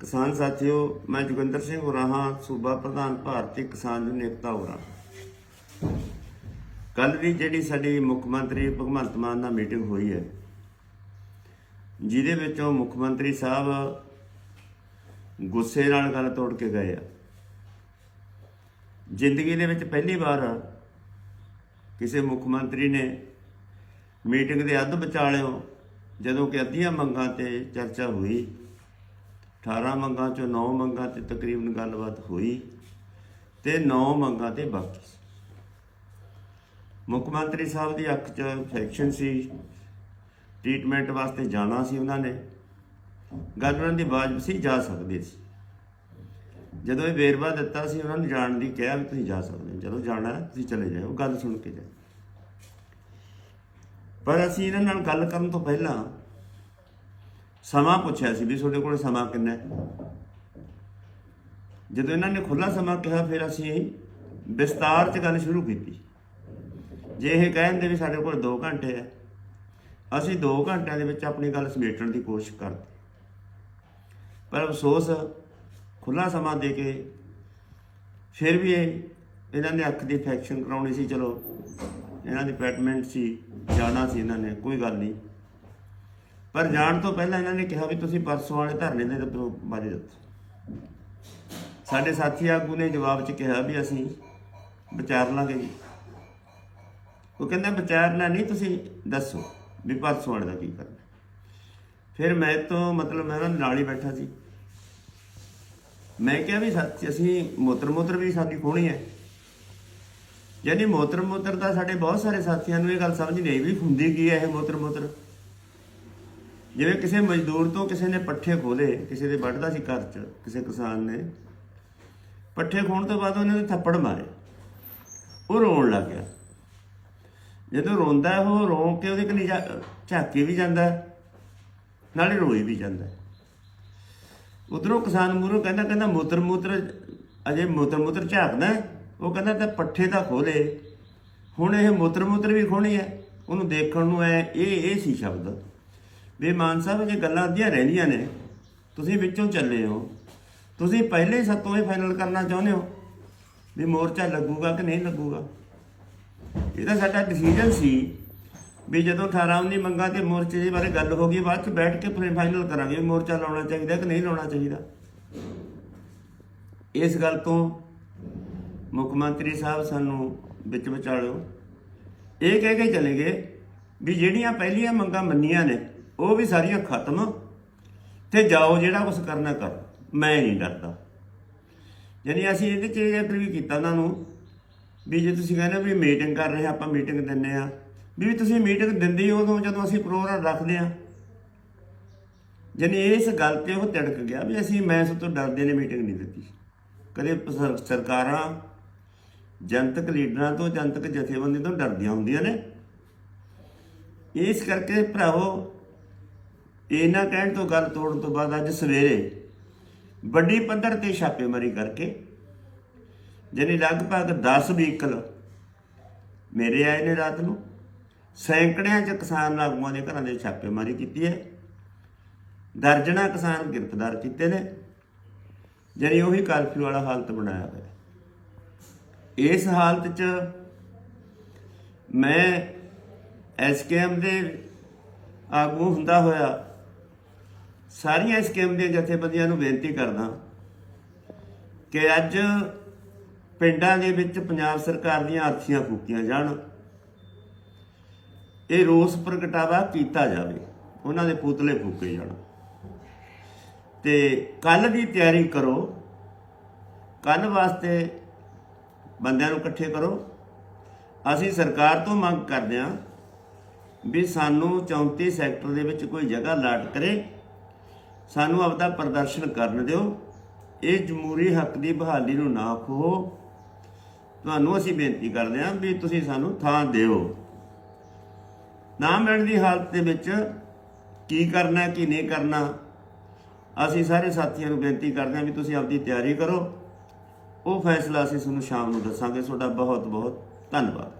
ਕਿਸਾਨ ਸਾਥੀਓ, ਮੈਂ ਜੋਗਿੰਦਰ ਸਿੰਘ ਉਰਾਹਾ ਸੂਬਾ ਪ੍ਰਧਾਨ ਭਾਰਤੀ ਕਿਸਾਨ ਯੂਨੀਅਨ ਏਕਤਾ ਉਰਾ ਕੱਲ ਦੀ ਜਿਹੜੀ ਸਾਡੀ ਮੁੱਖ ਮੰਤਰੀ ਭਗਵੰਤ ਮਾਨ ਨਾਲ ਮੀਟਿੰਗ ਹੋਈ ਹੈ, ਜਿਹਦੇ ਵਿੱਚੋਂ ਮੁੱਖ ਮੰਤਰੀ ਸਾਹਿਬ ਗੁੱਸੇ ਨਾਲ ਗੱਲ ਤੋੜ ਕੇ ਗਏ ਆ। ਜ਼ਿੰਦਗੀ ਦੇ ਵਿੱਚ ਪਹਿਲੀ ਵਾਰ ਕਿਸੇ ਮੁੱਖ ਮੰਤਰੀ ਨੇ ਮੀਟਿੰਗ ਦੇ ਅੱਧ ਵਿਚਾਲਿਓ ਜਦੋਂ ਕਿ ਅੱਧੀਆਂ ਮੰਗਾਂ ਤੇ ਚਰਚਾ ਹੋਈ 18 ਮੰਗਾਂ ਚੋਂ 9 ਮੰਗਾਂ ਤੇ ਤਕਰੀਬਨ ਗੱਲਬਾਤ ਹੋਈ ਤੇ 9 ਮੰਗਾਂ ਤੇ ਬਾਕੀ ਸੀ। ਮੁੱਖ ਮੰਤਰੀ ਸਾਹਿਬ ਦੀ ਅੱਖ 'ਚ ਇਨਫੈਕਸ਼ਨ ਸੀ। ਟ੍ਰੀਟਮੈਂਟ ਵਾਸਤੇ ਜਾਣਾ ਸੀ ਉਹਨਾਂ ਨੇ। ਗੱਲ ਉਹਨਾਂ ਦੀ ਵਾਜਬ ਸੀ, ਜਾ ਸਕਦੇ ਸੀ। ਜਦੋਂ ਇਹ ਵੇਰਵਾ ਦਿੱਤਾ ਸੀ, ਉਹਨਾਂ ਨੂੰ ਜਾਣ ਦੀ ਕਿਹਾ ਵੀ ਤੁਸੀਂ ਜਾ ਸਕਦੇ ਹੋ। ਜਦੋਂ ਜਾਣਾ, ਤੁਸੀਂ ਚਲੇ ਜਾਓ ਗੱਲ ਸੁਣ ਕੇ ਜਾਓ ਪਰ ਅਸੀਂ ਇਹਨਾਂ ਨਾਲ ਗੱਲ ਕਰਨ ਤੋਂ ਪਹਿਲਾਂ ਸਮਾਂ ਪੁੱਛਿਆ ਸੀ ਵੀ ਤੁਹਾਡੇ ਕੋਲ ਸਮਾਂ ਕਿੰਨਾ ਹੈ? ਜਦੋਂ ਇਹਨਾਂ ਨੇ ਖੁੱਲਾ ਸਮਾਂ ਕਿਹਾ, ਫਿਰ ਅਸੀਂ ਵਿਸਤਾਰ 'ਚ ਗੱਲ ਸ਼ੁਰੂ ਕੀਤੀ। ਜੇ ਇਹ ਕਹਿੰਦੇ ਵੀ ਸਾਡੇ ਕੋਲ 2 ਘੰਟੇ ਹੈ, ਅਸੀਂ 2 ਘੰਟਿਆਂ ਦੇ ਵਿੱਚ ਆਪਣੀ ਗੱਲ ਸਮੇਟਣ ਦੀ ਕੋਸ਼ਿਸ਼ ਕਰਦੇ। ਪਰ ਅਫਸੋਸ ਖੁੱਲਾ ਸਮਾਂ ਦੇ ਕੇ ਫਿਰ ਵੀ ਇਹਨਾਂ ਨੇ ਅੱਖ ਦੀ ਫੈਕਸ਼ਨ ਕਰਾਉਣੀ ਸੀ, ਚਲੋ, ਇਹਨਾਂ ਦੀ ਪੈਟਮੈਂਟ ਸੀ, ਜਾਣਾ ਸੀ ਇਹਨਾਂ ਨੇ, ਕੋਈ ਗੱਲ ਨਹੀਂ। ਪਰ ਜਾਣ ਤੋਂ ਪਹਿਲਾਂ ਇਹਨਾਂ ਨੇ ਕਿਹਾ ਵੀ ਤੁਸੀਂ ਪਰਸੋਂ ਵਾਲੇ ਧਰਨੇ ਦੇ ਬਾਰੇ ਦੱਸੋ ਸਾਡੇ ਸਾਥੀ ਆਗੂ ਨੇ ਜਵਾਬ 'ਚ ਕਿਹਾ ਵੀ ਅਸੀਂ ਵਿਚਾਰ ਲਾਂਗੇ ਜੀ। ਉਹ ਕਹਿੰਦਾ ਵਿਚਾਰਨਾ ਨਹੀਂ, ਤੁਸੀਂ ਦੱਸੋ ਵੀ ਪਰਸੋਂ ਵਾਲੇ ਦਾ ਕੀ ਕਰਨਾ। ਫਿਰ ਮੈਂ ਤੋਂ ਮਤਲਬ ਮੈਂ ਉਹਨਾਂ ਦੇ ਨਾਲ ਹੀ ਬੈਠਾ ਸੀ। ਮੈਂ ਕਿਹਾ ਵੀ ਸੱਚ ਅਸੀਂ ਮੋਤਰ ਮੋਤਰ ਵੀ ਸਾਡੀ ਖੋਣੀ ਹੈ। ਯਾਨੀ ਮੋਤਰ ਮੋਤਰ ਦਾ ਸਾਡੇ ਬਹੁਤ ਸਾਰੇ ਸਾਥੀਆਂ ਨੂੰ ਇਹ ਗੱਲ ਸਮਝ ਨਹੀਂ ਆਈ ਵੀ ਹੁੰਦੀ ਕੀ ਹੈ ਇਹ ਮੋਤਰ ਮੋਤਰ ਜਿਵੇਂ ਕਿਸੇ ਮਜ਼ਦੂਰ ਤੋਂ ਕਿਸੇ ਨੇ ਪੱਠੇ ਖੋਲੇ, ਕਿਸੇ ਦੇ ਵੱਢਦਾ ਸੀ ਘਰ 'ਚ, ਕਿਸੇ ਕਿਸਾਨ ਨੇ, ਪੱਠੇ ਖੋਣ ਤੋਂ ਬਾਅਦ ਉਹਨੇ ਥੱਪੜ ਮਾਰੇ। ਉਹ ਰੋਣ ਲੱਗ ਗਿਆ। ਜਦੋਂ ਰੋਂਦਾ ਉਹ ਰੋ ਕੇ ਉਹਦੇ ਕਨੀ ਝਾਕੀ ਵੀ ਜਾਂਦਾ ਨਾਲੇ ਰੋਈ ਵੀ ਜਾਂਦਾ ਹੈ। ਉਧਰੋਂ ਕਿਸਾਨ ਮੂਹਰੋਂ ਕਹਿੰਦਾ ਕਹਿੰਦਾ ਮੂਤਰ ਮੂਤਰ ਅਜੇ ਮੂਤਰ ਮੂਤਰ ਝਾਕਦਾ ਉਹ ਕਹਿੰਦਾ, ਤਾਂ ਪੱਠੇ ਤਾਂ ਖੋਲੇ। ਹੁਣ ਇਹ ਮੂਤਰ ਮੂਤਰ ਵੀ ਖੋਣੀ ਹੈ। ਉਹਨੂੰ ਦੇਖਣ ਨੂੰ ਐ, ਇਹ ਇਹ ਸੀ ਸ਼ਬਦ। ਵੀ ਮਾਨ ਸਾਹਿਬ ਇਹ ਗੱਲਾਂ ਅੱਧੀਆਂ ਰਹਿੰਦੀਆਂ ਨੇ, ਤੁਸੀਂ ਵਿੱਚੋਂ ਚੱਲੇ ਹੋ। ਤੁਸੀਂ ਪਹਿਲੇ ਹੀ ਸੱਤੋਂ ਇਹ ਫਾਈਨਲ ਕਰਨਾ ਚਾਹੁੰਦੇ ਹੋ ਵੀ ਮੋਰਚਾ ਲੱਗੂਗਾ ਕਿ ਨਹੀਂ ਲੱਗੂਗਾ? ਇਹ ਤਾਂ ਸਾਡਾ ਡਿਸੀਜਨ ਸੀ ਵੀ ਜਦੋਂ 18 19 ਮੰਗਾਂ ਤੇ ਮੋਰਚੇ ਦੇ ਬਾਰੇ ਗੱਲ ਹੋ ਗਈ, ਬਾਅਦ ਚ ਬੈਠ ਕੇ ਫਿਰ ਫਾਈਨਲ ਕਰਾਂਗੇ ਵੀ ਮੋਰਚਾ ਲਾਉਣਾ ਚਾਹੀਦਾ ਕਿ ਨਹੀਂ ਲਾਉਣਾ ਚਾਹੀਦਾ। ਇਸ ਗੱਲ ਤੋਂ ਮੁੱਖ ਮੰਤਰੀ ਸਾਹਿਬ ਸਾਨੂੰ ਵਿੱਚ ਵਿਚਾਲਿਓ। ਇਹ ਕਹਿ ਕੇ ਚਲੇ ਗਏ ਵੀ ਜਿਹੜੀਆਂ ਪਹਿਲੀਆਂ ਮੰਗਾਂ ਮੰਨੀਆਂ ਨੇ ਉਹ ਵੀ ਸਾਰੀਆਂ ਖਤਮ ਤੇ ਜਾਓ ਜਿਹੜਾ ਕੁਝ ਕਰਨਾ ਕਰੋ। ਮੈਂ ਨਹੀਂ ਡਰਦਾ। ਯਾਨੀ ਅਸੀਂ ਇਹਦੇ ਚ ਇਹ ਅਗਰੀ ਵੀ ਕੀਤਾ ਉਹਨਾਂ ਨੂੰ ਵੀ ਜੇ ਤੁਸੀਂ ਕਹਿੰਦੇ ਹੋ ਵੀ ਮੀਟਿੰਗ ਕਰ ਰਹੇ ਆਪਾਂ ਮੀਟਿੰਗ ਦਿੰਨੇ ਆ ਵੀ ਤੁਸੀਂ ਮੀਟਿੰਗ ਦਿੰਦੇ ਹੀ ਉਦੋਂ ਜਦੋਂ ਅਸੀਂ ਪ੍ਰੋਗਰਾਮ ਰੱਖਦੇ ਆ ਯਾਨੀ ਇਸ ਗੱਲ ਤੇ ਉਹ ਤਿੜਕ ਗਿਆ ਵੀ ਅਸੀਂ ਮੈਂ ਸਭ ਤੋਂ ਡਰਦੇ ਨੇ ਮੀਟਿੰਗ ਨਹੀਂ ਦਿੱਤੀ। ਕਦੇ ਸਰਕਾਰਾਂ, ਜਨਤਕ ਲੀਡਰਾਂ ਤੋਂ ਜਨਤਕ ਜਥੇਬੰਦੀ ਤੋਂ ਡਰਦੀਆਂ ਹੁੰਦੀਆਂ ਨੇ। ਇਸ ਕਰਕੇ ਭਰਾਵੋ ਇਹਨਾਂ ਕਹਿਣ ਤੋਂ ਗੱਲ ਤੋੜਨ ਤੋਂ ਬਾਅਦ ਅੱਜ ਸਵੇਰੇ ਵੱਡੀ ਪੱਧਰ ਤੇ ਛਾਪੇਮਾਰੀ ਕਰਕੇ, ਜਾਣੀ ਲਗਭਗ 10 ਵਹੀਕਲ ਮੇਰੇ ਆਏ ਨੇ ਰਾਤ ਨੂੰ, ਸੈਂਕੜਿਆਂ ਚ ਕਿਸਾਨ ਆਗੂਆਂ ਦੇ ਘਰਾਂ ਦੇ ਛਾਪੇਮਾਰੀ ਕੀਤੀ ਹੈ। ਦਰਜਣਾ ਕਿਸਾਨ ਗ੍ਰਿਫਤਾਰ ਕੀਤੇ ਨੇ। ਜਾਣੀ ਉਹੀ ਕਰਫਿਊ ਵਾਲਾ ਹਾਲਤ ਬਣਾਇਆ ਹੋਇਆ ਇਸ ਹਾਲਤ 'ਚ ਮੈਂ ਐਸਕੇਐਮ ਦੇ ਆਗੂ ਹੁੰਦਾ ਹੋਇਆ ਸਾਰੀਆਂ ਐਸਕੇਐਮ ਦੀਆਂ ਜਥੇਬੰਦੀਆਂ ਨੂੰ ਬੇਨਤੀ ਕਰਦਾ ਕਿ ਅੱਜ ਪਿੰਡਾਂ ਦੇ ਵਿੱਚ ਪੰਜਾਬ ਸਰਕਾਰ ਦੀਆਂ ਅਰਥੀਆਂ ਫੂਕੀਆਂ ਜਾਣ। ਇਹ ਰੋਸ ਪ੍ਰਗਟਾਵਾ ਕੀਤਾ ਜਾਵੇ, ਉਹਨਾਂ ਦੇ ਪੁਤਲੇ ਫੂਕੇ ਜਾਣ। ਤੇ ਕੱਲ ਦੀ ਤਿਆਰੀ ਕਰੋ ਕੱਲ ਵਾਸਤੇ ਬੰਦਿਆਂ ਨੂੰ ਇਕੱਠੇ ਕਰੋ। ਅਸੀਂ ਸਰਕਾਰ ਤੋਂ ਮੰਗ ਕਰਦੇ ਹਾਂ ਵੀ ਸਾਨੂੰ 34 ਸੈਕਟਰ ਦੇ ਵਿੱਚ ਕੋਈ ਜਗ੍ਹਾ ਲਾਟ ਕਰੇ। ਸਾਨੂੰ ਆਪਦਾ ਪ੍ਰਦਰਸ਼ਨ ਕਰਨ ਦਿਓ। ਇਹ ਜਮਹੂਰੀ ਹੱਕ ਦੀ ਬਹਾਲੀ ਨੂੰ ਨਾ ਖੋ ਤੁਹਾਨੂੰ ਅਸੀਂ ਬੇਨਤੀ ਕਰਦੇ ਹਾਂ ਵੀ ਤੁਸੀਂ ਸਾਨੂੰ ਥਾਂ ਦਿਓ। ਨਾ ਮਿਲਣ ਦੀ ਹਾਲਤ ਦੇ ਵਿੱਚ ਕੀ ਕਰਨਾ, ਕੀ ਨਹੀਂ ਕਰਨਾ, ਅਸੀਂ ਸਾਰੇ ਸਾਥੀਆਂ ਨੂੰ ਬੇਨਤੀ ਕਰਦੇ ਹਾਂ ਵੀ ਤੁਸੀਂ ਆਪਦੀ ਤਿਆਰੀ ਕਰੋ। ਉਹ ਫੈਸਲਾ ਅਸੀਂ ਤੁਹਾਨੂੰ ਸ਼ਾਮ ਨੂੰ ਦੱਸਾਂਗੇ। ਤੁਹਾਡਾ ਬਹੁਤ ਬਹੁਤ ਧੰਨਵਾਦ।